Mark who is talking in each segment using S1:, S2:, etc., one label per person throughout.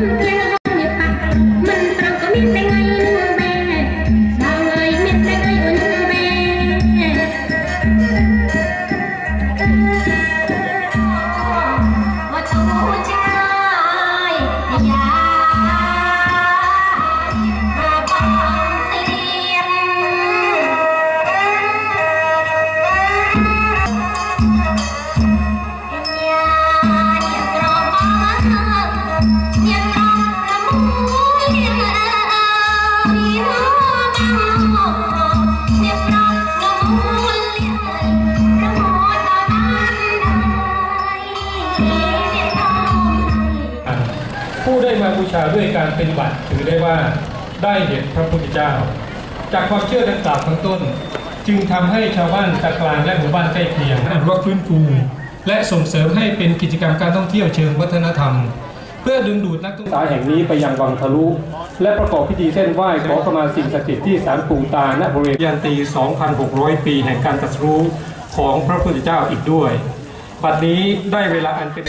S1: Yeah. ชาด้วยการปฏิบัติถือได้ว่าได้เห็นพระพุทธเจ้า จากความเชื่อดังกล่าวข้างต้น จึงทำให้ชาวบ้านตะกลางและหมู่บ้านใกล้เคียงอนุรักษ์ฟื้นฟูและส่งเสริมให้เป็นกิจกรรมการท่องเที่ยวเชิงวัฒนธรรม เพื่อดึงดูดนักท่องเที่ยวแห่งนี้ไปยังวังทะลุ และประกอบพิธีเส้นไหว้ขอขมาสิ่งศักดิ์สิทธิ์ที่ศาลปู่ตาณบริเวณยันตี 2,600 ปีแห่งการตรัสรู้ของพระพุทธเจ้าอีกด้วย บัดนี้ได้เวลาอันเป็น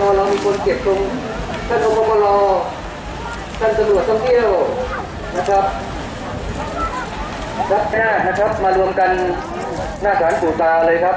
S2: ก็เรามีคนเก็บตรงท่านอมรท่านตำรวจท่องเที่ยวนะครับรับหน้านะครับมารวมกันหน้าศาลปู่ตาเลยครับ